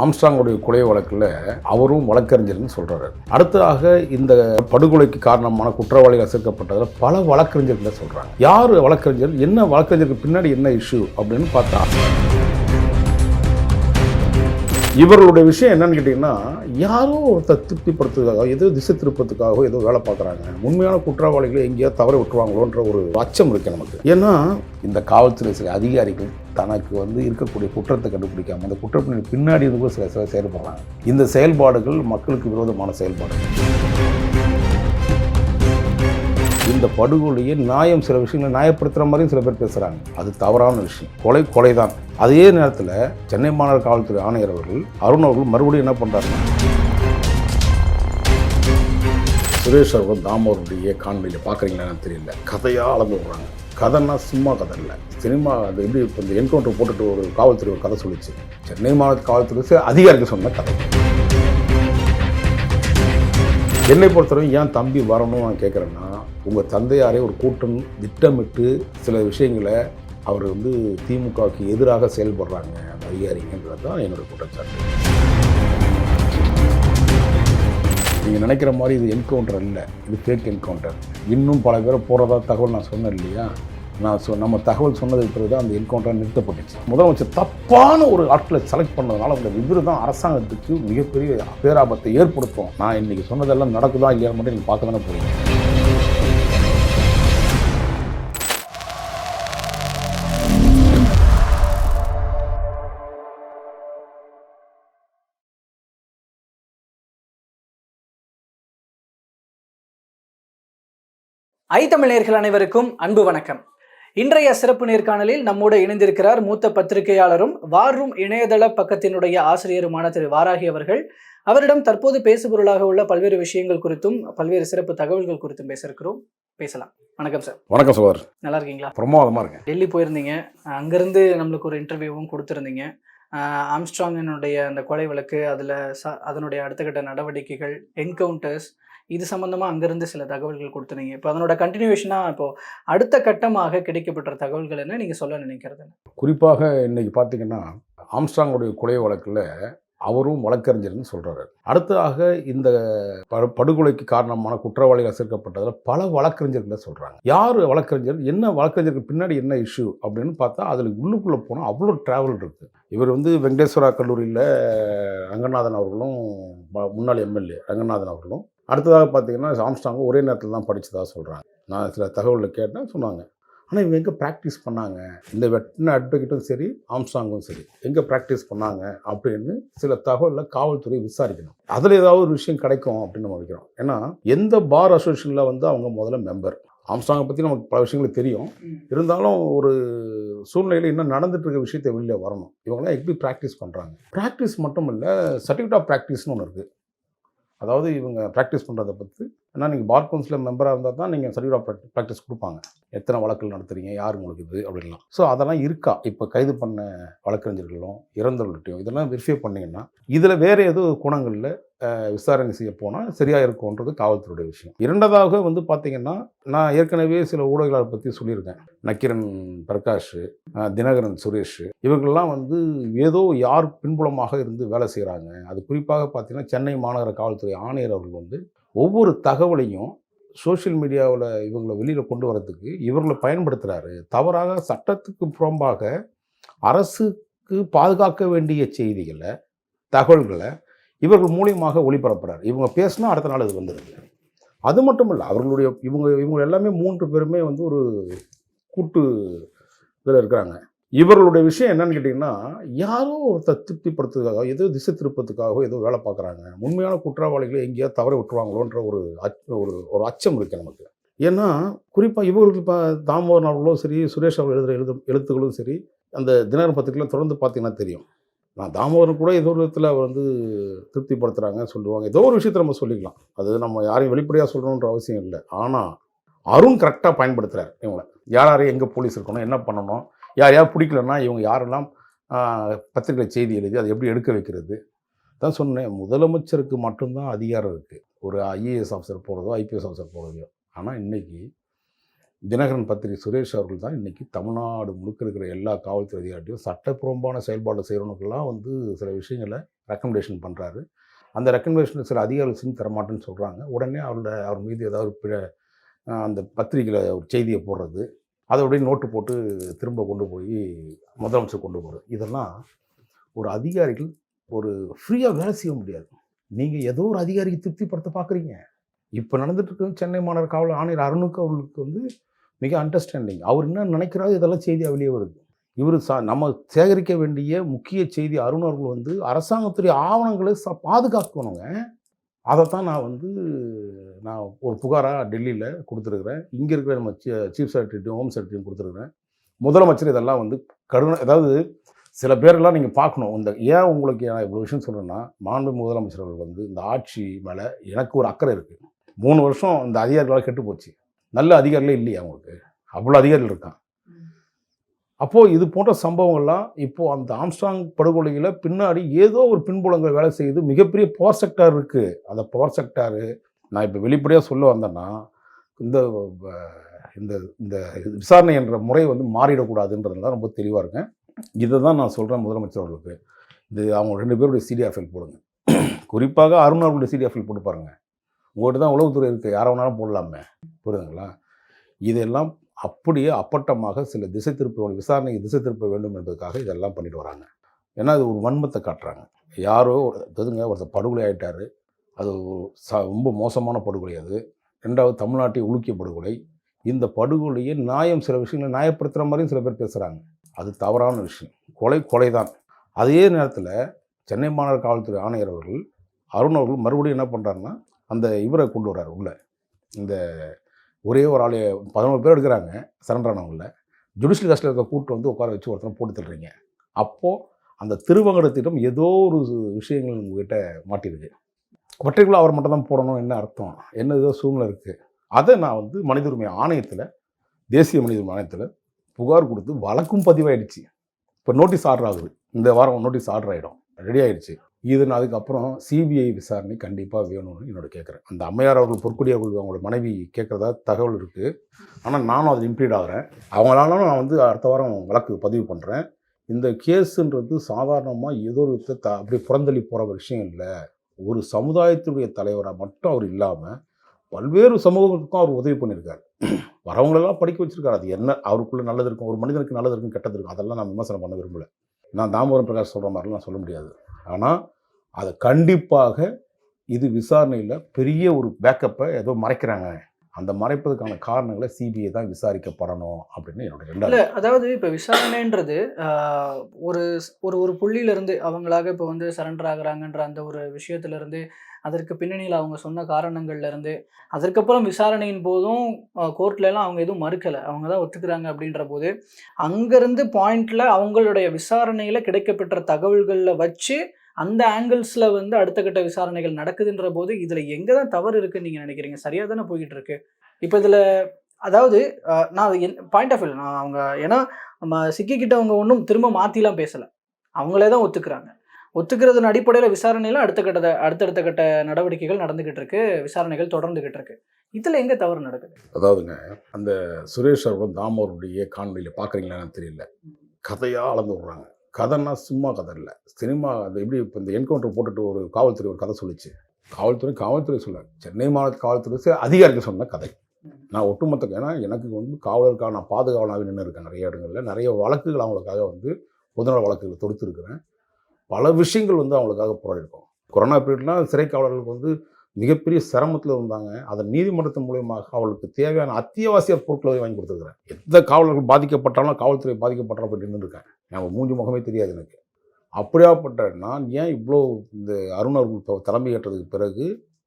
ஆம்ஸ்டாங்குடைய கொலை வழக்கில் அவரும் வழக்கறிஞர்னு சொல்கிறாரு அடுத்ததாக இந்த படுகொலைக்கு காரணமான குற்றவாளிகள் சேர்க்கப்பட்டதில் பல வழக்கறிஞர்களை சொல்கிறாங்க யார் வழக்கறிஞர்? என்ன வழக்கறிஞருக்கு பின்னாடி என்ன இஷ்யூ அப்படின்னு பார்த்தா இவர்களுடைய விஷயம் என்னன்னு கேட்டிங்கன்னா யாரோ ஒருத்தர் திருப்திப்படுத்துறதுக்காக ஏதோ திசை திருப்பத்துக்காக ஏதோ வேலை பார்க்குறாங்க. உண்மையான குற்றவாளிகளை எங்கேயாவது தவற விட்டுருவாங்களோன்ற ஒரு அச்சம் இருக்குது நமக்கு. ஏன்னா இந்த காவல்துறை சில அதிகாரிகள் தனக்கு வந்து இருக்கக்கூடிய குற்றத்தை கண்டுபிடிக்காம அந்த குற்றப்பின் பின்னாடி இருந்து சில சில செயல்படுறாங்க. இந்த செயல்பாடுகள் மக்களுக்கு விரோதமான செயல்பாடுகள். இந்த படுகொலையை நியாயம் சில விஷயங்களை நியாயப்படுத்துகிற மாதிரியும் சில பேர் பேசுகிறாங்க அது தவறான விஷயம். கொலை கொலை தான் அதே நேரத்தில் சென்னை மாநகர காவல்துறை ஆணையர் அவர்கள் அருண் அவர்கள் மறுபடியும் என்ன பண்ணுறாருன்னா சுரேஷ் அவர்கள் தாமோருடைய காணொலியில் பார்க்குறீங்களா தெரியல. கதையாக அளந்து விடுறாங்க. கதைன்னா சும்மா கதை இல்லை. சினிமா அது எப்படி இப்போ இந்த என்கவுண்டர் போட்டுட்டு ஒரு காவல்துறை ஒரு கதை சொல்லிச்சு. சென்னை மாநில காவல்துறை அதிகாரிக்கு சொன்ன கதை. என்னை பொறுத்தவரை ஏன் தம்பி வரணும் நான் கேட்குறேன்னா உங்கள் தந்தையாரே ஒரு கூட்டம் திட்டமிட்டு சில விஷயங்களை அவர் வந்து திமுகவுக்கு எதிராக செயல்படுறாங்க அதிகாரிங்கன்றது தான் என்னோட குற்றச்சாட்டு. நீங்கள் நினைக்கிற மாதிரி இது என்கவுண்டர் இல்லை இது ஃபேக் என்கவுண்டர் இன்னும் பல பேரை போகிறதா தகவல் நான் சொன்னேன் இல்லையா? நான் சொ நம்ம தகவல் சொன்னதுக்கு பிறகு தான் அந்த என்கவுண்டர் நிறுத்தப்பட்டுச்சு. முதலமைச்சர் தப்பான ஒரு ஆட்களை செலக்ட் பண்ணதுனால அந்த விபரம் தான் அரசாங்கத்துக்கு மிகப்பெரிய பேராபத்தை ஏற்படுத்தும். நான் இன்றைக்கி சொன்னதெல்லாம் நடக்குதா இல்லையா மட்டும் நீங்கள் பார்க்க தானே போகிறீங்க ஐ தமிழர்கள் அனைவருக்கும் அன்பு வணக்கம். இன்றைய சிறப்பு நேர்காணலில் நம்மோடு இணைந்திருக்கிறார் மூத்த பத்திரிகையாளரும் வார் ரூம் இணையதள பக்கத்தினுடைய ஆசிரியருமான திரு வாராகி அவர்கள். அவரிடம் தற்போது பேசுபொருளாக உள்ள பல்வேறு விஷயங்கள் குறித்தும் பல்வேறு சிறப்பு தகவல்கள் குறித்தும் பேச இருக்கிறோம் பேசலாம். வணக்கம் சார். வணக்கம் சோதர் நல்லா இருக்கீங்களா? பிரமாதமாக இருக்கேன். டெல்லி போயிருந்தீங்க. அங்கேருந்து நம்மளுக்கு ஒரு இன்டர்வியூவும் கொடுத்துருந்தீங்க. ஆம்ஸ்ட்ராங்கினுடைய அந்த கொலை வழக்கு அதில் அதனுடைய அடுத்த கட்ட நடவடிக்கைகள் என்கவுண்டர்ஸ் இது சம்மந்தமாக அங்கேருந்து சில தகவல்கள் கொடுத்துருந்தீங்க இப்போ அதனோட கண்டினியூவேஷனாக இப்போ அடுத்த கட்டமாக கிடைக்கப்பட்ட தகவல்கள் என்ன நீங்கள் சொல்ல நினைக்கிறது? குறிப்பாக இன்றைக்கி பார்த்தீங்கன்னா ஆம்ஸ்டாங்குடைய கொலை வழக்கில் அவரும் வழக்கறிஞர்னு சொல்கிறாரு அடுத்ததாக இந்த படுகொலைக்கு காரணமான குற்றவாளிகள் சேர்க்கப்பட்டதில் பல வழக்கறிஞர்களை சொல்கிறாங்க யார் வழக்கறிஞர்? என்ன வழக்கறிஞருக்கு பின்னாடி என்ன இஷ்யூ அப்படின்னு பார்த்தா அதில் உள்ளுக்குள்ளே போனால் அவ்வளோ ட்ராவல் இருக்குது இவர் வந்து வெங்கடேஸ்வரா கல்லூரியில் ரங்கநாதன் அவர்களும் முன்னாள் எம்எல்ஏ ரங்கநாதன் அவர்களும் அடுத்ததாக பார்த்தீங்கன்னா ஆம்ஸ்டாங்கும் ஒரே நேரத்தில் தான் படித்ததாக சொல்கிறாங்க நான் சில தகவலில் கேட்டேன் சொன்னாங்க. ஆனால் இவங்க எங்கே ப்ராக்டிஸ் பண்ணாங்க? இந்த வெட்டின அட்வொகேட்டும் சரி ஆம்ஸ்டாங்கும் சரி. எங்கே ப்ராக்டிஸ் பண்ணாங்க? அப்படின்னு சில தகவலில் காவல்துறை விசாரிக்கணும். அதில் ஏதாவது ஒரு விஷயம் கிடைக்கும் அப்படின்னு நம்ம வைக்கிறோம் ஏன்னா எந்த பார் அசோசியேஷனில் வந்து அவங்க முதல்ல மெம்பர் ஆம்ஸ்டாங்கை பற்றி நமக்கு பல விஷயங்கள் தெரியும். இருந்தாலும் ஒரு சூழ்நிலையில் இன்னும் நடந்துட்டு இருக்க விஷயத்தை வெளியில் வரணும். இவங்களாம் எப்படி ப்ராக்டிஸ் பண்ணுறாங்க ப்ராக்டிஸ் மட்டும் இல்லை சர்டிஃபிகேட் ஆஃப் ப்ராக்டிஸ்னு ஒன்று இருக்குது அதாவது இவங்க ப்ராக்டிஸ் பண்ணுறதை பற்றி ஏன்னா நீங்கள் பார் கவுன்சில் மெம்பராக இருந்தால் தான் நீங்கள் சர்டிஃபிகேட் ஆஃப் ப்ராக்டிஸ் கொடுப்பாங்க. எத்தனை வழக்கில் நடத்துறீங்க? யார் உங்களுக்கு இது? அப்படின்லாம். ஸோ அதெல்லாம் இருக்கா? இப்போ கைது பண்ண வழக்கறிஞர்களும் இறந்தவர்கள்ட்டையும் இதெல்லாம் வெரிஃபை பண்ணிங்கன்னா இதில் வேறு எதுவும் குணங்களில் விசாரணை செய்ய போனால் சரியாக இருக்கும்ன்றது காவல்துறையுடைய விஷயம். இரண்டதாக வந்து பார்த்திங்கன்னா நான் ஏற்கனவே சில ஊடகங்களை பற்றி சொல்லியிருக்கேன். நக்கிரன் பிரகாஷ் தினகரன் சுரேஷ் இவர்கள்லாம் வந்து ஏதோ யார் பின்புலமாக இருந்து வேலை செய்கிறாங்க அது குறிப்பாக பார்த்திங்கன்னா சென்னை மாநகர காவல்துறை ஆணையர் அவர்கள் வந்து ஒவ்வொரு தகவலையும் சோஷியல் மீடியாவில் இவங்களை வெளியில் கொண்டு வரதுக்கு இவர்களை பயன்படுத்துகிறாரு தவறாக சட்டத்துக்கு புறம்பாக அரசுக்கு பாதுகாக்க வேண்டிய செய்திகளை தகவல்களை இவர்கள் மூலியமாக ஒளிபரப்புறாரு. இவங்க பேசினா அடுத்த நாள் இது வந்துடுது அது மட்டும் இல்லை அவர்களுடைய இவங்க இவங்க எல்லாமே மூன்று பேருமே வந்து ஒரு கூட்டு இதில் இருக்கிறாங்க. இவர்களுடைய விஷயம் என்னன்னு கேட்டிங்கன்னா யாரோ ஒருத்தர் திருப்திப்படுத்துறதுக்காக ஏதோ திசை திருப்பத்துக்காக ஏதோ வேலை பார்க்குறாங்க. உண்மையான குற்றவாளிகளை எங்கேயாவது தவற விட்டுருவாங்களோன்ற ஒரு அச்ச- ஒரு ஒரு அச்சம் இருக்கு நமக்கு. ஏன்னா குறிப்பாக இவர்களுக்கு இப்போ தாமோதரன் அவர்களும் சரி சுரேஷ் அவர்கள் எழுதுகிற எழுது எழுத்துக்களும் சரி அந்த தினகரன் பத்திரிகையில் தொடர்ந்து பார்த்தீங்கன்னா தெரியும். நான் தாமோதரன் கூட ஏதோ ஒரு விதத்தில் அவர் வந்து திருப்திப்படுத்துகிறாங்க சொல்லுவாங்க. ஏதோ ஒரு விஷயத்தை நம்ம சொல்லிக்கலாம். அது நம்ம யாரையும் வெளிப்படையாக சொல்லணுன்ற அவசியம் இல்லை. ஆனால் அருண் கரெக்டாக பயன்படுத்துகிறார் இவங்களை. யார் யாரையும் எங்கே போலீஸ் இருக்கணும் என்ன பண்ணணும் யார் யார் பிடிக்கலன்னா இவங்க யாரெல்லாம் பத்திரிகை செய்தி எழுதி அதை எப்படி எடுக்க வைக்கிறது? தான் சொன்னேன். முதலமைச்சருக்கு மட்டும்தான் அதிகாரம் இருக்குது ஒரு ஐஏஎஸ் ஆஃபீஸர் போகிறதோ ஐபிஎஸ் ஆஃபீஸர் போகிறதோ ஆனால் இன்றைக்கி தினகரன் பத்திரிகை சுரேஷ் அவர்கள் தான் இன்றைக்கி தமிழ்நாடு முழுக்க இருக்கிற எல்லா காவல்துறை அதிகாரியும் சட்டப்பூர்வமான செயல்பாடு செய்கிறவனுக்கெல்லாம் வந்து சில விஷயங்களை ரெக்கமெண்டேஷன் பண்ணுறாரு அந்த ரெக்கமெண்டேஷன் சில அதிகாரிகள் செஞ்சு தரமாட்டேன்னு சொல்கிறாங்க உடனே அவரோட அவர் மீது ஏதாவது ஒரு அந்த பத்திரிகையில் ஒரு செய்தியை போடுறது அதை அப்படியே நோட்டு போட்டு திரும்ப கொண்டு போய் முதலமைச்சர் கொண்டு போகிறது இதெல்லாம் ஒரு அதிகாரிகள் ஒரு ஃப்ரீயாக வேலை செய்ய முடியாது. நீங்கள் ஏதோ ஒரு அதிகாரிக்கு திருப்திப்படுத்த பார்க்குறீங்க இப்போ நடந்துட்டு இருக்க சென்னை மாநகர காவல் ஆணையர் அருணுக்கு அவர்களுக்கு வந்து மிக அண்டர்ஸ்டாண்டிங் அவர் என்ன நினைக்கிறாரோ இதெல்லாம் செய்தியாக வெளியே வருது. இவர் சா நம்ம சேகரிக்க வேண்டிய முக்கிய செய்தி அருணர்கள் வந்து அரசாங்கத்துடைய ஆவணங்களை ச பாதுகாக்கணுங்க. அதைத்தான் நான் வந்து நான் ஒரு புகாராக டெல்லியில் கொடுத்துருக்குறேன். இங்கே இருக்கிற நம்ம சீஃப் செக்ரட்டரியும் ஹோம் செக்ரட்டரியும் கொடுத்துருக்குறேன். முதலமைச்சர் இதெல்லாம் வந்து கருணை அதாவது சில பேரெல்லாம் நீங்கள் பார்க்கணும். இந்த ஏன் உங்களுக்கு நான் இவ்வளோ விஷயம் சொல்கிறேன்னா மாண்பு முதலமைச்சர் அவர்கள் வந்து இந்த ஆட்சி மேலே எனக்கு ஒரு அக்கறை இருக்குது மூணு வருஷம் இந்த அதிகாரிகளால் கெட்டு போச்சு. நல்ல அதிகாரிகளே இல்லையா அவங்களுக்கு அவ்வளோ அதிகாரிகள் இருக்கான் அப்போது இது போன்ற சம்பவங்கள்லாம் இப்போது அந்த ஆம்ஸ்டாங் படுகொலையில் பின்னாடி ஏதோ ஒரு பின்புலங்கள் வேலை செய்யுது. மிகப்பெரிய பவர் செக்டார் இருக்குது அந்த பவர் செக்டாரு நான் இப்போ வெளிப்படையாக சொல்ல வந்தேன்னா இந்த இந்த இந்த விசாரணை என்ற முறை வந்து மாறிடக்கூடாதுன்றதுல ரொம்ப தெளிவாக இருக்கேன். இதை தான் நான் சொல்கிறேன் முதலமைச்சர் அவர்களுக்கு. இது அவங்க ரெண்டு பேருடைய சிடிஎஃப்எல் போடுங்க. குறிப்பாக அருண் அவர்களுடைய சிடிஎஃப்எல் போட்டு பாருங்கள் உங்கள்கிட்ட தான் உளவுத்துறை இருக்குது யாரை வேணாலும் போடலாமே. புரியுதுங்களா? இதெல்லாம் அப்படியே அப்பட்டமாக சில திசை திருப்ப விசாரணைக்கு திசை திருப்ப வேண்டும் என்பதற்காக இதெல்லாம் பண்ணிட்டு வராங்க. ஏன்னா அது ஒரு வன்மத்தை காட்டுறாங்க. யாரோ எதுங்க ஒருத்தர் படுகொலை ஆகிட்டார் அது ச ரொம்ப மோசமான படுகொலை அது. ரெண்டாவது தமிழ்நாட்டை உலுக்கிய படுகொலை. இந்த படுகொலையை நியாயம் சில விஷயங்களை நியாயப்படுத்துகிற மாதிரியும் சில பேர் பேசுகிறாங்க அது தவறான விஷயம். கொலை கொலை தான் அதே நேரத்தில் சென்னை மாநகர காவல்துறை ஆணையர் அவர்கள் அருண் அவர்கள் மறுபடியும் என்ன பண்ணுறாருன்னா அந்த இவரை கொண்டு வர்றார் உள்ள. இந்த ஒரே ஒரு ஆள் பதினோரு பேர் எடுக்கிறாங்க சரண்டரானவங்கள ஜுடிஷியல் கஸ்டில் இருக்க கூட்டு வந்து உட்கார வச்சு ஒருத்தனை போட்டு தள்ளுறீங்க. அப்போது அந்த திருவங்கடத்திடம் ஏதோ ஒரு விஷயங்கள் உங்ககிட்ட மாட்டிருக்கு. பர்டிகுலர் அவர் மட்டும் தான் போடணும் என்ன அர்த்தம்? என்ன ஏதோ சூழ்நிலை இருக்குது அதை நான் வந்து மனித உரிமை ஆணையத்தில் தேசிய மனித உரிமை ஆணையத்தில் புகார் கொடுத்து வழக்கும் பதிவாயிடுச்சு. இப்போ நோட்டீஸ் ஆர்டர் ஆகுது. இந்த வாரம் நோட்டீஸ் ஆர்டர் ஆகிடும் ரெடி ஆகிடுச்சு இது நான் அதுக்கப்புறம் சிபிஐ விசாரணை கண்டிப்பாக வேணும்னு என்னோட கேட்குறேன் அந்த அம்மையார் அவர்கள் பொற்குடி அவர்கள் அவங்களோட மனைவி கேட்குறதா தகவல் இருக்குது ஆனால் நானும் அதில் இம்ப்ளீட் ஆகிறேன். அவங்களாலும் நான் வந்து அடுத்த வாரம் வழக்கு பதிவு பண்ணுறேன் இந்த கேஸுன்றது சாதாரணமாக ஏதோ ஒரு விதத்தை த அப்படி புறந்தள்ளி போகிற விஷயம் இல்லை. ஒரு சமுதாயத்தினுடைய தலைவராக மட்டும் அவர் இல்லாமல் பல்வேறு சமூகங்களுக்கும் அவர் உதவி பண்ணியிருக்கார். வரவங்களெல்லாம் படிக்க வச்சிருக்காரு. அது என்ன அவருக்குள்ளே நல்லது இருக்கும் ஒரு மனிதனுக்கு நல்லது இருக்கும் கெட்டது இருக்கும் அதெல்லாம் நான் விமர்சனம் பண்ண விரும்பல. நான் தாமோதரம் பிரகாஷ் சொல்கிற மாதிரிலாம் நான் சொல்ல முடியாது. ஆனால் அதை கண்டிப்பாக இது விசாரணையில் பெரிய ஒரு பேக்கப்பை ஏதோ மறைக்கிறாங்க. அந்த மறைப்பதற்கான காரணங்களை சிபிஐ தான் விசாரிக்கப்படணும் அப்படின்னு என்னோட இல்ல ரெண்டாவது அதாவது இப்போ விசாரணைன்றது ஒரு ஒரு ஒரு புள்ளியிலிருந்து அவங்களாக இப்போ வந்து சரண்டர் ஆகிறாங்கன்ற அந்த ஒரு விஷயத்துலருந்து அதற்கு பின்னணியில் அவங்க சொன்ன காரணங்கள்லேருந்து அதற்கப்புறம் விசாரணையின் போதும் கோர்ட்லலாம் அவங்க எதுவும் மறுக்கலை. அவங்க தான் ஒத்துக்கிறாங்க அப்படின்ற போது அங்கேருந்து பாயிண்டில் அவங்களுடைய விசாரணையில் கிடைக்கப்பெற்ற தகவல்களில் வச்சு அந்த ஆங்கிள்ஸில் வந்து அடுத்த கட்ட விசாரணைகள் நடக்குதுன்ற போது இதில் எங்கே தான் தவறு இருக்குன்னு நீங்கள் நினைக்கிறீங்க? சரியாக தானே போய்கிட்டு இருக்கு? இப்போ இதில் அதாவது நான் என் பாயிண்ட் ஆஃப் வியூ நான் அவங்க ஏன்னா நம்ம சிக்கிக்கிட்டவங்க ஒன்றும் திரும்ப மாற்றிலாம் பேசலை. அவங்களே தான் ஒத்துக்கிறாங்க. ஒத்துக்கிறதன் அடிப்படையில் விசாரணையில் அடுத்த கட்ட அடுத்தடுத்த கட்ட நடவடிக்கைகள் நடந்துக்கிட்டு இருக்கு விசாரணைகள் தொடர்ந்துகிட்டு இருக்கு. இதில் எங்கே தவறு நடக்குது? அதாவதுங்க அந்த சுரேஷ் அவர்களும் தாமோருடைய காணொலியில் பார்க்குறீங்களான்னு தெரியல. கதையாக அளந்து விடுறாங்க. கதைன்னா சும்மா கதை இல்லை. சினிமா அது எப்படி இப்போ இந்த என்கவுண்டர் போட்டுட்டு ஒரு காவல்துறை ஒரு கதை சொல்லிச்சு. காவல்துறை காவல்துறை சொல்ல. சென்னை மாநில காவல்துறை அதிகாரிகள் சொன்ன கதை. நான் ஒட்டுமொத்த ஏன்னா எனக்கு வந்து காவலருக்காக நான் பாதுகாவலாக நின்று இருக்கேன் நிறைய இடங்களில். நிறைய வழக்குகள் அவங்களுக்காக வந்து பொதுநல வழக்குகள் தொடுத்துருக்கிறேன். பல விஷயங்கள் வந்து அவங்களுக்காக போராடிருக்கோம். கொரோனா பீரியட்லாம் சிறை காவலர்களுக்கு வந்து மிகப்பெரிய சிரமத்தில் இருந்தாங்க. அதை நீதிமன்றத்தின் மூலியமாக அவளுக்கு தேவையான அத்தியாவசிய பொருட்களை வாங்கி கொடுத்துருக்குறேன் எந்த காவலர்கள் பாதிக்கப்பட்டாலும் காவல்துறை பாதிக்கப்பட்டாலும் அப்படி நின்றுருக்கேன் எனக்கு மூஞ்சி முகமே தெரியாது எனக்கு. அப்படியாப்பட்ட நான் ஏன் இவ்வளோ இந்த அருண் அவர்கள் தலைமை ஏற்றதுக்கு பிறகு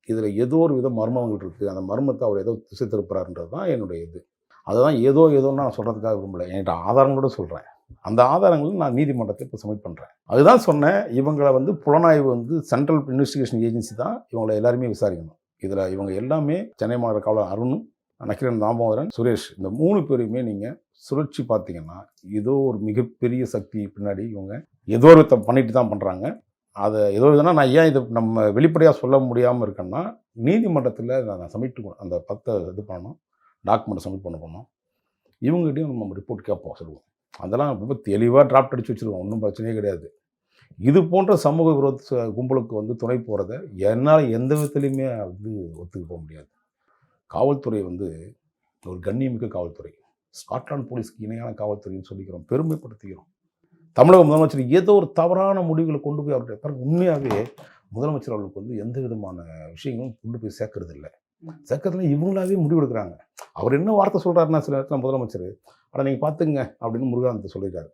இதில் ஏதோ ஒரு வித மர்மங்கள் இருக்குது அந்த மர்மத்தை அவர் ஏதோ திசை திருப்புறாருன்றது தான் என்னுடைய இது. அதுதான் ஏதோ ஏதோன்னு நான் சொல்கிறதுக்காக விரும்பலை. என்கிட்ட ஆதாரங்களோட சொல்கிறேன் அந்த ஆதாரங்களை நான் நீதிமன்றத்தை இப்போ சப்மிட் பண்ணுறேன் அதுதான் சொன்னேன் இவங்களை வந்து புலனாய்வு வந்து சென்ட்ரல் இன்வெஸ்டிகேஷன் ஏஜென்சி தான் இவங்களை எல்லாருமே விசாரிக்கணும். இதில் இவங்க எல்லாமே சென்னை மாநகர காவலர் அருணும் நக்கிரன் தாமோதரன் சுரேஷ் இந்த மூணு பேரையுமே நீங்கள் சுழற்சி பார்த்தீங்கன்னா ஏதோ ஒரு மிகப்பெரிய சக்தி பின்னாடி இவங்க ஏதோ ஒரு பண்ணிட்டு தான் பண்ணுறாங்க அதை ஏதோ இதுனா நான் ஏன் இதை நம்ம வெளிப்படையாக சொல்ல முடியாமல் இருக்கேன்னா நீதிமன்றத்தில் நான் சப்மிட் அந்த பத்தை இது பண்ணணும் டாக்குமெண்ட் சப்மிட் பண்ண போனோம் இவங்ககிட்டையும் நம்ம ரிப்போர்ட் கேட்போம் சொல்லுவோம். அதெல்லாம் ரொம்ப தெளிவாக டிராஃப்ட் அடிச்சு வச்சுருவோம். ஒன்றும் பிரச்சனையே கிடையாது. இது போன்ற சமூக விரோத கும்பலுக்கு வந்து துணை போகிறத என்னால் எந்த விதத்துலையுமே வந்து ஒத்துக்க போக முடியாது. காவல்துறை வந்து ஒரு கண்ணியமிக்க காவல்துறை. ஸ்காட்லாந்து போலீஸ்க்கு இணையான காவல்துறைன்னு சொல்லிக்கிறோம். பெருமைப்படுத்திக்கிறோம் தமிழக முதலமைச்சர் ஏதோ ஒரு தவறான முடிவுகளை கொண்டு போய் அவருடைய பாருங்க உண்மையாகவே முதலமைச்சர் அவர்களுக்கு வந்து எந்த விதமான விஷயங்களும் கொண்டு போய் சேர்க்கறது இல்லை சேர்க்கறதுல இவங்களாவே முடிவெடுக்கிறாங்க. அவர் என்ன வார்த்தை சொல்கிறாருன்னா சில நேரத்தில் முதலமைச்சர் ஆனால் நீங்கள் பார்த்துங்க அப்படின்னு முருகானந்தத்தை சொல்லியிருக்காரு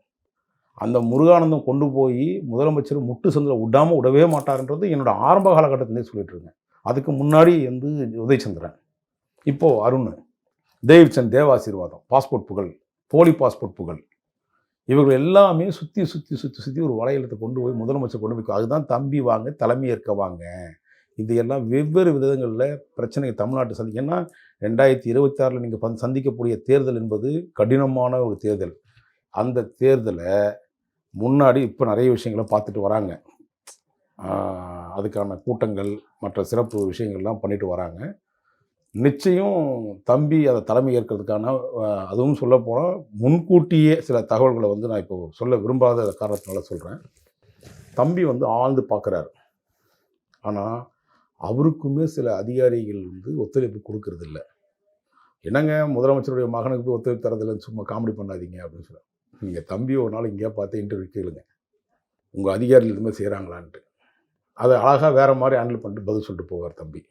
அந்த முருகானந்தம் கொண்டு போய் முதலமைச்சர் முட்டு சந்தில் விடாமல் விடவே மாட்டார்ன்றது என்னோட ஆரம்ப காலகட்டத்திலே சொல்லிட்டு இருக்கேன். அதுக்கு முன்னாடி வந்து உதயச்சந்திரன். இப்போது அருண் தேவ்சந்த் தேவாசீர்வாதம் பாஸ்போர்ட் புகழ் போலி பாஸ்போர்ட் புகழ். இவர்கள் எல்லாமே சுற்றி சுற்றி சுற்றி சுற்றி ஒரு வளையலத்தை கொண்டு போய் முதலமைச்சர் கொண்டு போய் அதுதான் தம்பி வாங்க தலைமை ஏற்க வாங்க. இது எல்லாம் வெவ்வேறு விதங்களில் பிரச்சனையை தமிழ்நாட்டு சந்தி ஏன்னா ரெண்டாயிரத்தி இருபத்தாறில் நீங்கள் சந்திக்கக்கூடிய தேர்தல் என்பது கடினமான ஒரு தேர்தல். அந்த தேர்தலை முன்னாடி இப்போ நிறைய விஷயங்களை பார்த்துட்டு வராங்க. அதுக்கான கூட்டங்கள் மற்ற சிறப்பு விஷயங்கள்லாம் பண்ணிட்டு வராங்க. நிச்சயம் தம்பி அதை தலைமை ஏற்கிறதுக்கான அதுவும் சொல்ல போனால் முன்கூட்டியே சில தகவல்களை வந்து நான் இப்போ சொல்ல விரும்பாத காரணத்தினால சொல்கிறேன் தம்பி வந்து ஆழ்ந்து பார்க்குறாரு. ஆனால் அவருக்குமே சில அதிகாரிகள் வந்து ஒத்துழைப்பு கொடுக்கறது இல்ல என்னங்க முதலமைச்சருடைய மகனுக்கு போய் ஒத்துழைப்பு தரதில்லைன்னு சும்மா காமெடி பண்ணாதீங்க அப்படின்னு சொல்ல நீங்கள் தம்பி ஒரு நாள் இங்கேயா பார்த்து இன்டர்வியூ கேளுங்க. உங்கள் அதிகாரிகள் இதுமாதிரி செய்கிறாங்களான்ட்டு அதை அழகாக வேறு மாதிரி ஹேண்டில் பண்ணிட்டு பதில் சொல்லிட்டு போவார் தம்பி.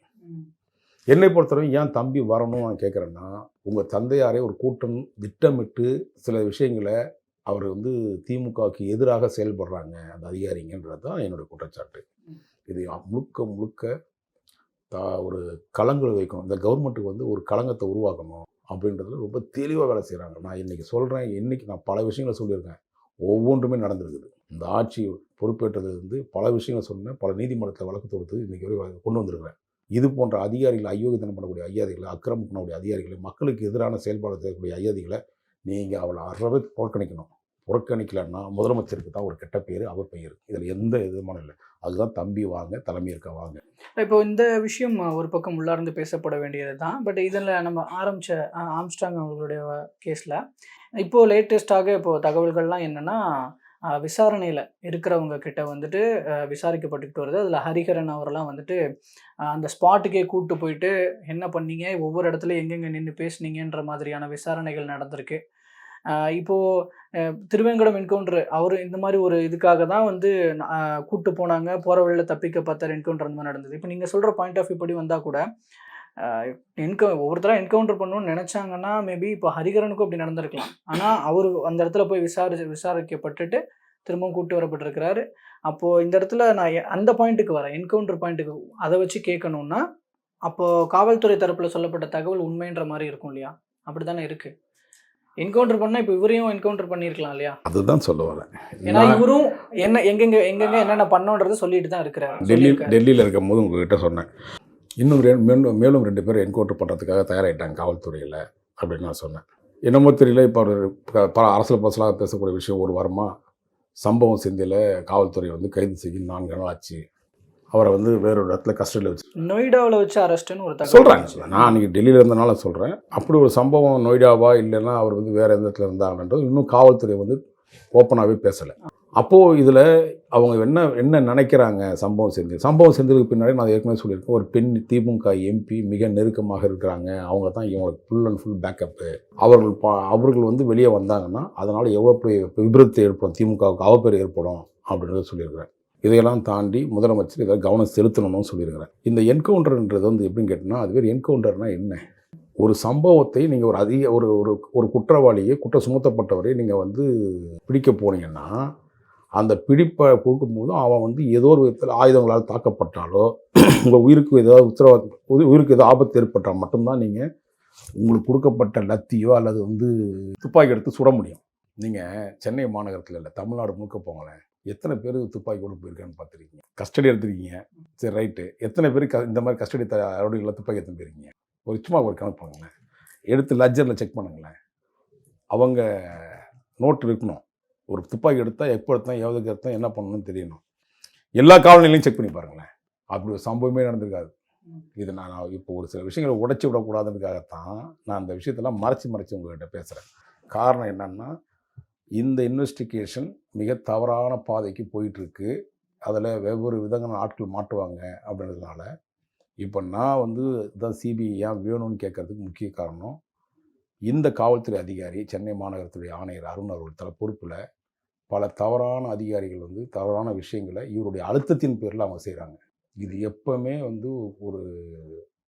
என்னை பொறுத்தவரை ஏன் தம்பி வரணும்னு நான் கேட்குறேன்னா உங்கள் தந்தையாரே ஒரு கூட்டம் திட்டமிட்டு சில விஷயங்களை அவர் வந்து திமுகவுக்கு எதிராக செயல்படுறாங்க அந்த அதிகாரிங்கன்றது தான் என்னுடைய குற்றச்சாட்டு. இது முழுக்க முழுக்க ஒரு களங்களை வைக்கணும். இந்த கவர்மெண்ட்டுக்கு வந்து ஒரு களங்கத்தை உருவாக்கணும் அப்படின்றதுல ரொம்ப தெளிவாக வேலை செய்கிறாங்க நான் இன்றைக்கி சொல்கிறேன் இன்றைக்கி நான் பல விஷயங்களை சொல்லியிருக்கேன். ஒவ்வொன்றுமே நடந்திருக்குது. இந்த ஆட்சி பொறுப்பேற்றது வந்து பல விஷயங்களை சொன்னேன். பல நீதிமன்றத்தில் வழக்கு தொடுத்து இன்றைக்கி வரை கொண்டு வந்திருக்கிறேன். இது போன்ற அதிகாரிகளை அயோக்கியத்தனம் பண்ணக்கூடிய அதிகாரிகளை அக்கிரமம் பண்ணக்கூடிய அதிகாரிகளை மக்களுக்கு எதிரான செயல்பாடு செய்யக்கூடிய அதிகாரிகளை நீங்கள் அவளை அறவே புறக்கணிக்கணும். புறக்கணிக்கலன்னா முதலமைச்சருக்கு தான் ஒரு கெட்ட பேர் அவர் பெயர். இதில் எந்த இதுமான இல்லை. அதுதான் தம்பி வாங்க தலைமை இருக்க வாங்க. இப்போ இந்த விஷயம் ஒரு பக்கம் உள்ளார்ந்து பேசப்பட வேண்டியது தான். பட் இதில் நம்ம ஆரம்பித்த ஆம்ஸ்டாங் அவர்களுடைய கேஸில் இப்போது லேட்டஸ்ட்டாக இப்போது தகவல்கள்லாம் என்னென்னா விசாரணையில் இருக்கிறவங்க கிட்ட வந்துட்டு விசாரிக்கப்பட்டுக்கிட்டு வருது. அதில் ஹரிஹரன் அவரெல்லாம் வந்துட்டு அந்த ஸ்பாட்டுக்கே கூப்பிட்டு போயிட்டு என்ன பண்ணீங்க? ஒவ்வொரு இடத்துல எங்கெங்கே நின்று பேசுனீங்கன்ற மாதிரியான விசாரணைகள் நடந்திருக்கு. இப்போது திருவேங்கடம் என்கவுண்டர் அவர் இந்த மாதிரி ஒரு இதுக்காக தான் வந்து கூப்பிட்டு போனாங்க. போகிற வழியில் தப்பிக்க பார்த்தார். என்கவுண்டர் அந்த மாதிரி நடந்தது. இப்போ நீங்கள் சொல்கிற பாயிண்ட் ஆஃப் இப்படி வந்தால் கூட என்க ஒவ்வொருத்தராக என்கவுண்டர் பண்ணணும்னு நினச்சாங்கன்னா மேபி இப்போ ஹரிகரனுக்கும் அப்படி நடந்திருக்கலாம். ஆனால் அவர் அந்த இடத்துல போய் விசாரி விசாரிக்கப்பட்டுட்டு திரும்பவும் கூட்டு வரப்பட்டிருக்கிறாரு. அப்போது இந்த இடத்துல நான் எ- அந்த பாயிண்ட்டுக்கு வரேன். என்கவுண்டர் பாயிண்ட்டுக்கு அதை வச்சு கேட்கணுன்னா அப்போது காவல்துறை தரப்பில் சொல்லப்பட்ட தகவல் உண்மைன்ற மாதிரி இருக்கும் இல்லையா? அப்படி தானே இருக்குது என்கவுண்டர் பண்ணால் இப்போ இவரையும் என்கவுண்டர் பண்ணியிருக்கலாம் இல்லையா? அதுதான் சொல்ல வரேன். ஏன்னா இவரும் என்ன எங்கெங்க எங்கெங்க என்னென்ன பண்ணோன்றது சொல்லிட்டு தான் இருக்கிறாரு. டெல்லி. டெல்லியில் இருக்கும் போது உங்ககிட்ட சொன்னேன். இன்னும் ரெண்டு மேலும் ரெண்டு பேர் என்கவுண்டர் பண்ணுறதுக்காக தயாராகிட்டாங்க காவல்துறையில் அப்படின்னு நான் சொன்னேன். என்னமோ தெரியல இப்போ பல அரசியல் பசலாக பேசக்கூடிய விஷயம் ஒரு வாரமாக சம்பவம் செந்தியில் காவல்துறை வந்து கைது செய்ய நான்கு நாள் ஆச்சு. அவரை வந்து வேறொரு இடத்துல கஸ்டடியில் வச்சு நொய்டாவில் வச்சு அரெஸ்ட்னு ஒரு சொல்கிறாங்க. நான் அன்றைக்கி டெல்லியில் இருந்தனால சொல்கிறேன் அப்படி ஒரு சம்பவம் நொய்டாவா இல்லைன்னா அவர் வந்து வேறு எந்த இடத்துல இருந்தாங்கன்றது இன்னும் காவல்துறை வந்து ஓப்பனாகவே பேசலை. அப்போது இதில் அவங்க என்ன என்ன நினைக்கிறாங்க சம்பவம் செஞ்சு? சம்பவம் செஞ்சதுக்கு பின்னாடி நான் ஏற்கனவே சொல்லியிருக்கேன். ஒரு பெண் திமுக எம்பி மிக நெருக்கமாக இருக்கிறாங்க. அவங்க தான் இவங்களுக்கு ஃபுல் அண்ட் ஃபுல் பேக்கப்பு அவர்கள் பா அவர்கள் வந்து வெளியே வந்தாங்கன்னா அதனால் எவ்வளோ பெரிய விபரீதத்தை ஏற்படும்? திமுகவுக்கு அவப்பேர் ஏற்படும் அப்படின்றத சொல்லியிருக்கிறேன். இதையெல்லாம் தாண்டி முதலமைச்சர் இதை கவனம் செலுத்தணும்னு சொல்லியிருக்கிறேன் இந்த என்கவுண்டர்ன்றது வந்து எப்படின்னு கேட்டிங்கன்னா அதுவே என்கவுண்டர்னா என்ன? ஒரு சம்பவத்தை நீங்கள் ஒரு அதிக ஒரு ஒரு ஒரு குற்றவாளியை குற்ற சுமத்தப்பட்டவரை நீங்கள் வந்து பிடிக்க போனீங்கன்னா அந்த பிடிப்பை கொடுக்கும்போது அவன் வந்து ஏதோ ஒரு விதத்தில் ஆயுதங்களால் தாக்கப்பட்டாலோ உங்கள் உயிருக்கு ஏதாவது உத்தரவாதம் உயிருக்கு ஏதோ ஆபத்து ஏற்பட்டால் மட்டும்தான் நீங்கள் உங்களுக்கு கொடுக்கப்பட்ட லத்தியோ அல்லது வந்து துப்பாக்கி எடுத்து சுட முடியும். நீங்கள் சென்னை மாநகரத்தில் இல்லை தமிழ்நாடு முழுக்க போங்களேன். எத்தனை பேர் துப்பாக்கி கொண்டு போயிருக்கான்னு பார்த்துருக்கீங்க? கஸ்டடி எடுத்துருக்கீங்க. சரி ரைட்டு. எத்தனை பேர் க இந்த மாதிரி கஸ்டடி த ரவுடிகளில் துப்பாக்கி எடுத்து போயிருக்கீங்க? ஒரு சும்மா ஒரு கணக்கு பண்ணுங்களேன். எடுத்து லஜ்ஜரில் செக் பண்ணுங்களேன். அவங்க நோட் இருக்கணும். ஒரு துப்பாக்கி எடுத்தால் எப்போ எடுத்தா எவ்வளோக்கு எடுத்தா என்ன பண்ணணும்னு தெரியணும். எல்லா காலநிலையும் செக் பண்ணி பாருங்களேன். அப்படி ஒரு சம்பவமே நடந்திருக்காது. இது நான் இப்போ ஒரு சில விஷயங்களை உடைச்சி விடக்கூடாதுன்றதுக்காகத்தான் நான் அந்த விஷயத்தெல்லாம் மறைச்சி மறைச்சி உங்ககிட்ட பேசுகிறேன் காரணம் என்னன்னா இந்த இன்வெஸ்டிகேஷன் மிக தவறான பாதைக்கு போயிட்டுருக்கு. அதில் வெவ்வேறு விதங்கள் ஆட்கள் மாட்டுவாங்க அப்படின்றதுனால இப்போ நான் வந்து இதான் சிபிஐ ஏன் வேணும்னு கேட்கறதுக்கு முக்கிய காரணம் இந்த காவல்துறை அதிகாரி சென்னை மாநகரத்துடைய ஆணையர் அருண் அவர்கள் தலை பொறுப்பில் பல தவறான அதிகாரிகள் வந்து தவறான விஷயங்களை இவருடைய அழுத்தத்தின் பேரில் அவங்க செய்கிறாங்க இது எப்பவுமே வந்து ஒரு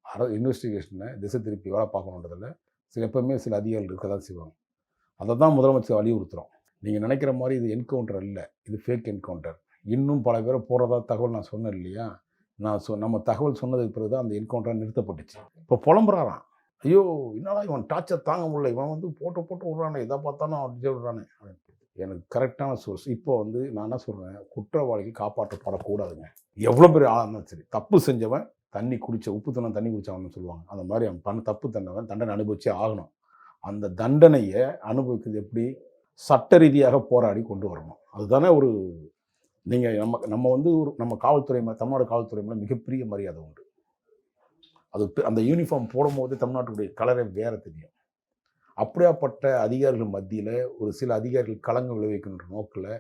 அர இன்வெஸ்டிகேஷனை திசை திருப்பி வேலை பார்க்கணுன்றதில் சில எப்பவுமே சில அதிகாரிகள் இருக்க தான் செய்வாங்க. அதை தான் முதலமைச்சர் வலியுறுத்துகிறோம் நீங்கள் நினைக்கிற மாதிரி இது என்கவுண்டர் இல்லை இது ஃபேக் என்கவுண்டர் இன்னும் பல பேரை போகிறதா தகவல் நான் சொன்னேன் இல்லையா? நான் சொ நம்ம தகவல் சொன்னதுக்கு பிறகு தான் அந்த என்கவுண்டர் நிறுத்தப்பட்டுச்சு. இப்போ புலம்புறாரான் ஐயோ என்னடா இவன் டார்ச்சர் தாங்க முடியல. இவன் வந்து போட்டு போட்டு விட்றானே. எதை பார்த்தாலும் அடிச்சு விட்றானே. எனக்கு கரெக்டான சோர்ஸ் இப்போ வந்து நான் என்ன சொல்கிறேன் குற்றவாளிகள் காப்பாற்றப்படக்கூடாதுங்க. எவ்வளோ பெரிய ஆளாக இருந்தாலும் சரி. தப்பு செஞ்சவன் தண்ணி குடித்த உப்பு தண்ணி தண்ணி குடிச்சவன் சொல்லுவாங்க. அந்த மாதிரி அவன் பண்ண தப்பு தண்டவன் தண்டனை அனுபவிச்சே ஆகணும். அந்த தண்டனையை அனுபவிக்கிறது எப்படி? சட்ட ரீதியாக போராடி கொண்டு வரணும். அதுதானே ஒரு நீங்கள் நம்ம நம்ம வந்து ஒரு நம்ம காவல்துறை மேலே தமிழ்நாடு காவல்துறை மேலே மிகப்பெரிய மரியாதை உண்டு. அது அந்த யூனிஃபார்ம் போடும்போது தமிழ்நாட்டுடைய கலரே வேற தெரியும். அப்படியாப்பட்ட அதிகாரிகள் மத்தியில் ஒரு சில அதிகாரிகள் கலங்க விளைவிக்கின்ற நோக்கில்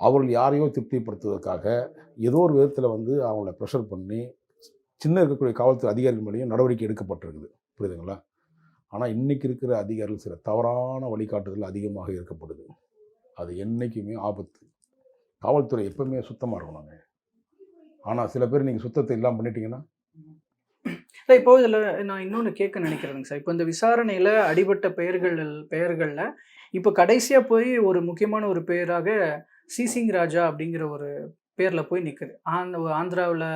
அவர்கள் யாரையோ திருப்திப்படுத்துவதற்காக ஏதோ ஒரு விதத்தில் வந்து அவங்கள ப்ரெஷர் பண்ணி சின்ன இருக்கக்கூடிய காவல்துறை அதிகாரிகள் மேலேயும் நடவடிக்கை எடுக்கப்பட்டிருக்குது. புரியுதுங்களா? ஆனால் இன்றைக்கி இருக்கிற அதிகாரிகள் சில தவறான வழிகாட்டுதல் அதிகமாக இருக்கப்படுது அது என்றைக்குமே ஆபத்து. காவல்துறை எப்பவுமே சுத்தமாக இருக்கணுங்க ஆனால் சில பேர் நீங்கள் சுத்தத்தை இல்லாமல் பண்ணிட்டீங்கன்னா? இல்லை இப்போ இதில் நான் இன்னொன்று கேட்க நினைக்கிறேங்க சார். இப்போ இந்த விசாரணையில் அடிபட்ட பெயர்கள் பெயர்களில் இப்போ கடைசியாக போய் ஒரு முக்கியமான ஒரு பெயராக சிசிங் ராஜா அப்படிங்கிற ஒரு பேரில் போய் நிற்குது ஆந்த ஆந்திராவில்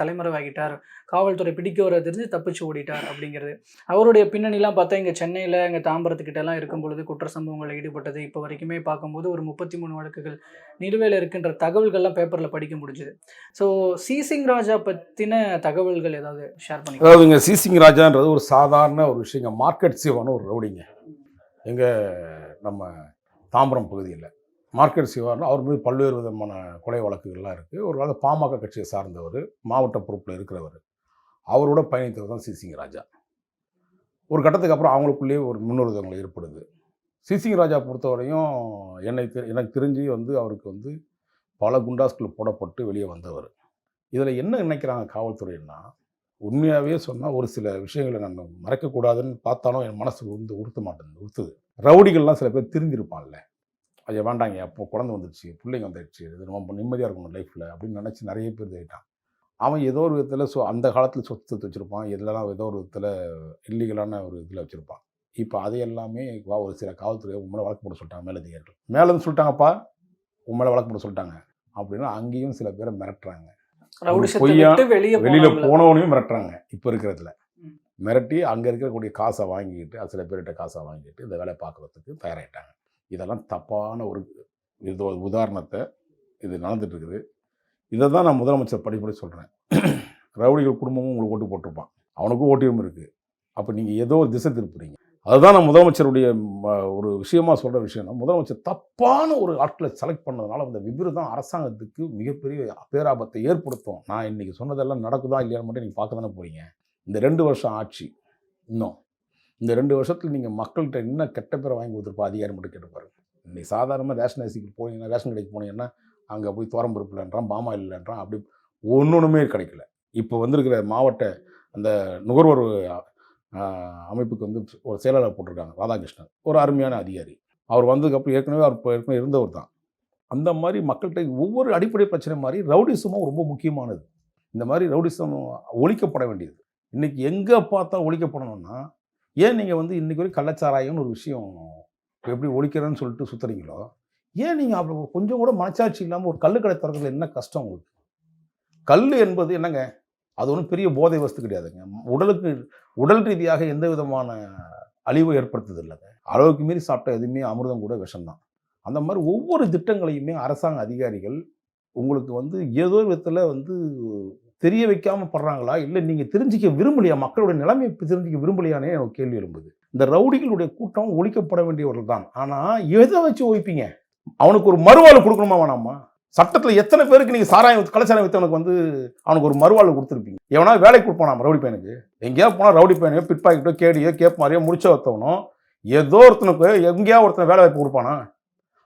தலைமறைவாகிட்டார். காவல்துறை பிடிக்க வர தெரிஞ்சு தப்பிச்சு ஓடிட்டார் அப்படிங்கிறது. அவருடைய பின்னணிலாம் பார்த்தா இங்கே சென்னையில் இங்கே தாம்பரத்துக்கிட்டலாம் இருக்கும் பொழுது குற்ற சம்பவங்களில் ஈடுபட்டது. இப்போ வரைக்குமே பார்க்கும்போது ஒரு முப்பத்தி மூணு வழக்குகள் நிலுவையில் இருக்கின்ற தகவல்கள்லாம் பேப்பரில் படிக்க முடிஞ்சுது. ஸோ சிசிங் ராஜா பற்றின தகவல்கள் ஏதாவது ஷேர் பண்ணி அதாவதுங்க சிசிங் ராஜான்றது ஒரு சாதாரண ஒரு விஷயங்க. மார்க்கெட் சிவான ஒரு ரவுடிங்க. எங்கள் நம்ம தாம்பரம் பகுதியில். மார்க்கெட் சிவார்னு அவர் மீது பல்வேறு விதமான கொலை வழக்குகள்லாம் இருக்குது ஒரு காலத்தில் பாமக கட்சியை சார்ந்தவர் மாவட்ட பொறுப்பில் இருக்கிறவர். அவரோட பயணித்தவர் தான் சிசிங் ராஜா. ஒரு கட்டத்துக்கு அப்புறம் அவங்களுக்குள்ளேயே ஒரு முன்னுரிதங்கள் ஏற்படுது. சிசிங் ராஜா பொறுத்தவரையும் என்னை தெ- எனக்கு தெரிஞ்சு வந்து அவருக்கு வந்து பல குண்டாஸ்கள் போடப்பட்டு வெளியே வந்தவர். இதில் என்ன நினைக்கிறாங்க காவல்துறைன்னா உண்மையாகவே சொன்னால் ஒரு சில விஷயங்களை நான் மறைக்கக்கூடாதுன்னு பார்த்தாலும் என் மனசு வந்து உறுத்த மாட்டேங்குது உறுத்துது. ரவுடிகள்லாம் சில பேர் திருந்திருப்பான்ல ஐயா வேண்டாங்க அப்போ குழந்தை வந்துடுச்சு பிள்ளைங்க வந்துடுச்சு இது நம்ம நிம்மதியாக இருக்கணும் லைஃப்பில் அப்படின்னு நினச்சி நிறைய பேர் போயிட்டான் அவன் ஏதோ ஒரு விதத்தில் சொ அந்த காலத்தில் சொத்து சொத்து வச்சுருப்பான் எதுலலாம் ஏதோ ஒரு விதத்தில் இல்லீகலான ஒரு இதில் வச்சுருப்பான். இப்போ அது எல்லாமே வா ஒரு சில காவல்துறை உன் மேலே வழக்கு போட சொல்லிட்டாங்க மேலதிகாரிகள். மேலேருந்து சொல்லிட்டாங்கப்பா உன் மேலே வழக்கு போட சொல்லிட்டாங்க அப்படின்னா அங்கேயும் சில பேரை மிரட்டுறாங்க. பொய்யா வெளியில் போனவனையும் மிரட்டுறாங்க இப்போ இருக்கிறதுல. மிரட்டி அங்கே இருக்கக்கூடிய காசை வாங்கிக்கிட்டு சில பேர்கிட்ட காசை வாங்கிட்டு இந்த வேலையை பார்க்குறதுக்கு தயாராகிட்டாங்க இதெல்லாம் தப்பான ஒரு இது உதாரணத்தை இது நடந்துட்டுருக்குது. இதை தான் நான் முதலமைச்சர் படிப்படி சொல்கிறேன் ரவுடிகள் குடும்பமும் உங்களுக்கு ஓட்டு போட்டிருப்பான். அவனுக்கும் ஓட்டியும் இருக்குது அப்போ நீங்கள் ஏதோ ஒரு திசை திருப்புறீங்க. அதுதான் நான் முதலமைச்சருடைய ம, ஒரு விஷயமா சொல்கிற விஷயம்னா முதலமைச்சர் தப்பான ஒரு ஆட்களை செலக்ட் பண்ணதுனால அந்த விபரீதம் அரசாங்கத்துக்கு மிகப்பெரிய பேராபத்தை ஏற்படுத்தும். நான் இன்றைக்கி சொன்னதெல்லாம் நடக்குதா இல்லையான்னு மட்டும் நீங்கள் பார்க்க தானே போகிறீங்க இந்த ரெண்டு வருஷம் ஆட்சி. இன்னும் இந்த ரெண்டு வருஷத்தில் நீங்கள் மக்கள்கிட்ட என்ன கெட்ட பேரை வாங்கி கொடுத்துருப்பா? அதிகாரி மட்டும் கேட்டு பாருங்கள் இன்னைக்கு சாதாரணமாக ரேஷன் அரிசிக்கு போனீங்கன்னா ரேஷன் கடைக்கு போனீங்கன்னா அங்கே போய் துவரம்பருப்பு இல்லைன்றான் பாமா இல்லைன்றான் அப்படி ஒன்றுமே கிடைக்கல. இப்போ வந்திருக்கிற மாவட்ட அந்த நுகர்வோர் அமைப்புக்கு வந்து ஒரு செயலாளர் போட்டிருக்காங்க ராதாகிருஷ்ணன். ஒரு அருமையான அதிகாரி. அவர் வந்ததுக்கப்புறம் ஏற்கனவே அவர் இப்போ ஏற்கனவே இருந்தவர் தான். அந்த மாதிரி மக்கள்கிட்ட ஒவ்வொரு அடிப்படை பிரச்சனை மாதிரி ரவுடிசமும் ரொம்ப முக்கியமானது. இந்த மாதிரி ரவுடிசம் ஒழிக்கப்பட வேண்டியது. இன்றைக்கி எங்கே பார்த்தா ஒழிக்கப்படணும்னா ஏன் நீங்கள் வந்து இன்றைக்கி வரைக்கும் கள்ளச்சாராயம்னு ஒரு விஷயம் எப்படி ஒழிக்கிறேன்னு சொல்லிட்டு சுற்றுறீங்களோ ஏன் நீங்கள் அவ்வளோ கொஞ்சம் கூட மனச்சாட்சி இல்லாமல் ஒரு கல் கடை திறக்கிறதுல என்ன கஷ்டம் உங்களுக்கு? கல் என்பது என்னங்க? அது ஒன்றும் பெரிய போதை வஸ்து கிடையாதுங்க. உடலுக்கு உடல் ரீதியாக எந்த விதமான அழிவு ஏற்படுத்துது இல்லைங்க அளவுக்கு மீறி சாப்பிட்ட எதுவுமே அமிர்தம் கூட விஷம்தான். அந்த மாதிரி ஒவ்வொரு திட்டங்களையுமே அரசாங்க அதிகாரிகள் உங்களுக்கு வந்து ஏதோ விதத்தில் வந்து தெரிய வைக்காம படுறாங்களா? இல்லை நீங்கள் தெரிஞ்சிக்க விரும்பலையா? மக்களுடைய நிலைமை தெரிஞ்சிக்க விரும்பலையானே எனக்கு கேள்வி எழும்புது. இந்த ரவுடிகளுடைய கூட்டம் ஒழிக்கப்பட வேண்டியவர்கள் தான். ஆனால் எதை வச்சு ஒழிப்பீங்க? அவனுக்கு ஒரு மறுவாழ்வு கொடுக்கணுமா வேணாமா? சட்டத்தில் எத்தனை பேருக்கு நீங்கள் சாராயம் வித்து- வைத்தவனுக்கு வித்தவனுக்கு வந்து அவனுக்கு ஒரு மறுவாழ்வு கொடுத்துருப்பீங்க? எவனா வேலைக்கு கொடுப்பானா ரவுடி பையனுக்கு? எங்கேயாவது போனால் ரவுடி பையனையோ பிட் பாக்கெட்டோ கேடியோ கேப் மாதிரியோ முடிச்ச ஒருத்தவனோ ஏதோ ஒருத்தனுக்கு எங்கேயா ஒருத்தனை வேலை வாய்ப்பு கொடுப்பானா?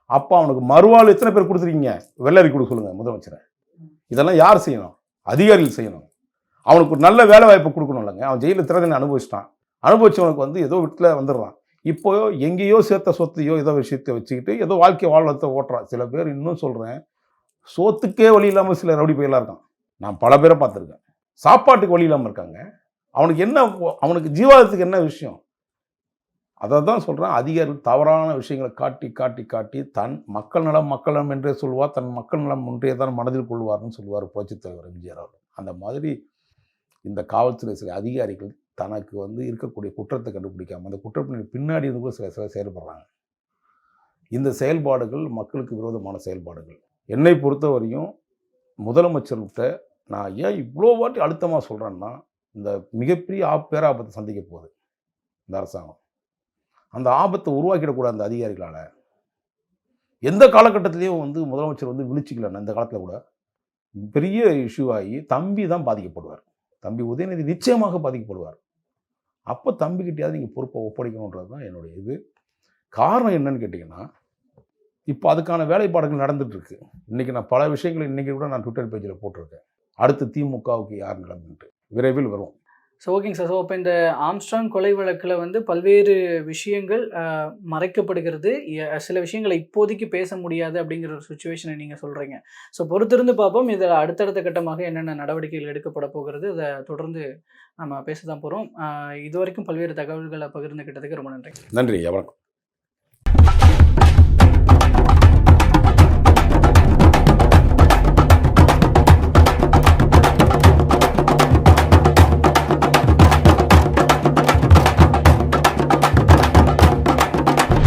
அப்போ அவனுக்கு மறுவாழ்வு எத்தனை பேர் கொடுத்துருக்கீங்க? வெள்ளரி கொடுக்க சொல்லுங்கள் முதலமைச்சரை. இதெல்லாம் யார் செய்யணும்? அதிகாரிகள் செய்யணும். அவனுக்கு ஒரு நல்ல வேலை வாய்ப்பு கொடுக்கணும் இல்லைங்க. அவன் ஜெயிலில் திறதனை அனுபவிச்சிட்டான். அனுபவிச்சவனுக்கு வந்து ஏதோ வீட்டில் வந்துடுறான். இப்போ எங்கேயோ சேர்த்த சொத்தையோ ஏதோ விஷயத்தை வச்சுக்கிட்டு ஏதோ வாழ்க்கை வாழ்வத்தை ஓட்டுறான். சில பேர் இன்னும் சொல்கிறேன் சோத்துக்கே வழி இல்லாமல் சில ரவுடி பயிலாக இருக்கான் நான் பல பேரை பார்த்துருக்கேன். சாப்பாட்டுக்கு வழி இல்லாமல் இருக்காங்க. அவனுக்கு என்ன அவனுக்கு ஜீவாதத்துக்கு என்ன விஷயம்? அதை தான் சொல்கிறேன் அதிகாரிகள் தவறான விஷயங்களை காட்டி காட்டி காட்டி தன் மக்கள் நலம் மக்கள் நலம் என்றே சொல்வார் தன் மக்கள் நலம் ஒன்றே தான் மனதில் கொள்வார்னு சொல்லுவார் புரட்சித் தலைவர் எம்ஜிஆர் அவர்கள். அந்த மாதிரி இந்த காவல்துறை சில அதிகாரிகள் தனக்கு வந்து இருக்கக்கூடிய குற்றத்தை கண்டுபிடிக்காம அந்த குற்றப்பின் பின்னாடி இருந்து கூட சில சில செயல்படுறாங்க. இந்த செயல்பாடுகள் மக்களுக்கு விரோதமான செயல்பாடுகள். என்னை பொறுத்தவரையும் முதலமைச்சர்கிட்ட நான் ஏன் இவ்வளோ வாட்டி அழுத்தமாக சொல்கிறேன்னா இந்த மிகப்பெரிய ஆப் பேராபத்தை சந்திக்க போகுது இந்த அரசாங்கம். அந்த ஆபத்தை உருவாக்கிடக்கூடாது அந்த அதிகாரிகளால். எந்த காலகட்டத்திலையும் வந்து முதலமைச்சர் வந்து விழிச்சிக்கலன்னா இந்த காலத்தில் கூட. பெரிய இஷ்யூ ஆகி தம்பி தான் பாதிக்கப்படுவார். தம்பி உதயநிதி நிச்சயமாக பாதிக்கப்படுவார். அப்போ தம்பிக்கிட்டையாவது நீங்கள் பொறுப்பை ஒப்படைக்கணுன்றது தான் என்னுடைய இது. காரணம் என்னன்னு கேட்டிங்கன்னா இப்போ அதுக்கான வேலைப்பாடுகள் நடந்துகிட்ருக்கு இன்றைக்கி நான் பல விஷயங்களை இன்றைக்கி கூட நான் ட்விட்டர் பேஜில் போட்டிருக்கேன். அடுத்து திமுகவுக்கு யார் நிலமின்ட்டு. விரைவில் வரும். ஸோ ஓகேங்க சார் ஸோ அப்போ இந்த ஆம்ஸ்ட்ராங் கொலை வழக்கில் வந்து பல்வேறு விஷயங்கள் மறைக்கப்படுகிறது. சில விஷயங்களை இப்போதைக்கு பேச முடியாது அப்படிங்கிற ஒரு சுச்சுவேஷனை நீங்கள் சொல்கிறீங்க ஸோ பொறுத்திருந்து பார்ப்போம். இதில் அடுத்தடுத்த கட்டமாக என்னென்ன நடவடிக்கைகள் எடுக்கப்பட போகிறது அதை தொடர்ந்து நம்ம பேச தான் போகிறோம் இது வரைக்கும் பல்வேறு தகவல்களை பகிர்ந்துக்கிட்டதுக்கு ரொம்ப நன்றி. நன்றி. வணக்கம்.